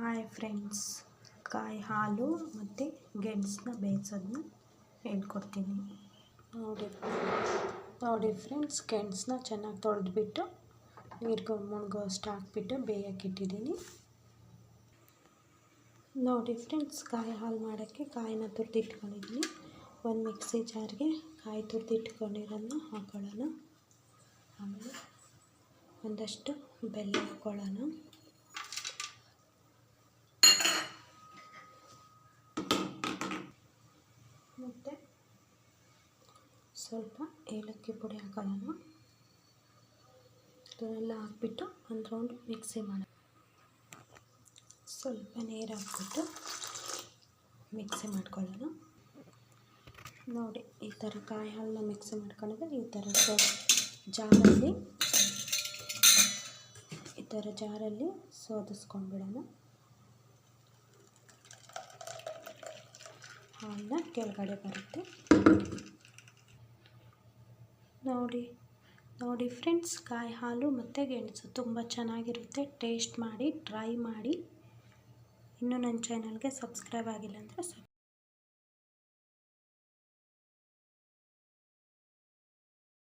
Hi friends. ಕಾಯಿ ಹಾಲು ಮತ್ತು ಗೆಣಸನ್ನ ಬೇಯಿಸೋದನ್ನ ಹೇಳ್ಕೊಡ್ತೀನಿ. ನೋಡಿ ನೋಡಿ ಫ್ರೆಂಡ್ಸ್, ಗೆಣಸನ್ನ ಚೆನ್ನಾಗಿ ತೊಳೆದ್ಬಿಟ್ಟು ನೀರು ಮುಳುಗೋ ಅಷ್ಟು ಹಾಕ್ಬಿಟ್ಟು ಬೇಯಕ್ಕೆ ಇಟ್ಟಿದ್ದೀನಿ. ನೋಡಿ ಫ್ರೆಂಡ್ಸ್, ಕಾಯಿ ಹಾಲು ಮಾಡೋಕ್ಕೆ ಕಾಯಿನ ತುರಿದಿಟ್ಕೊಂಡಿದ್ದೀನಿ. ಒಂದು ಮಿಕ್ಸಿ ಜಾರ್ಗೆ ಕಾಯಿ ತುರಿದಿಟ್ಕೊಂಡಿರೋದನ್ನ ಹಾಕೊಳ್ಳೋಣ. ಆಮೇಲೆ ಒಂದಷ್ಟು ಬೆಲ್ಲ ಹಾಕ್ಕೊಳ್ಳೋಣ ಮತ್ತು ಸ್ವಲ್ಪ ಏಲಕ್ಕಿ ಪುಡಿ ಹಾಕೋಣ ಇದನ್ನೆಲ್ಲ ಹಾಕ್ಬಿಟ್ಟು ಒಂದು ರೌಂಡ್ ಮಿಕ್ಸಿ ಮಾಡೋಣ. ಸ್ವಲ್ಪ ನೀರು ಹಾಕ್ಬಿಟ್ಟು ಮಿಕ್ಸಿ ಮಾಡ್ಕೊಳ್ಳೋಣ. ನೋಡಿ, ಈ ಥರ ಕಾಯಿ ಹಾಲನ್ನ ಮಿಕ್ಸಿ ಮಾಡ್ಕೊಂಡ್ರೆ ಈ ಥರ ಜಾರಲ್ಲಿ, ಈ ಥರ ಜಾರಲ್ಲಿ ಸೋದಿಸ್ಕೊಂಡ್ಬಿಡೋಣ. ಹಾಲನ್ನ ಕೆಳಗಡೆ ಬರುತ್ತೆ. ನೋಡಿ. ನೋಡಿ ಫ್ರೆಂಡ್ಸ್ ಕಾಯಿ ಹಾಲು ಮತ್ತು ಗೆಣಸು ತುಂಬ ಚೆನ್ನಾಗಿರುತ್ತೆ. ಟೇಸ್ಟ್ ಮಾಡಿ, ಟ್ರೈ ಮಾಡಿ. ಇನ್ನೂ ನನ್ನ ಚಾನಲ್ಗೆ ಸಬ್ಸ್ಕ್ರೈಬ್ ಆಗಿಲ್ಲ ಅಂದರೆ ಸಬ್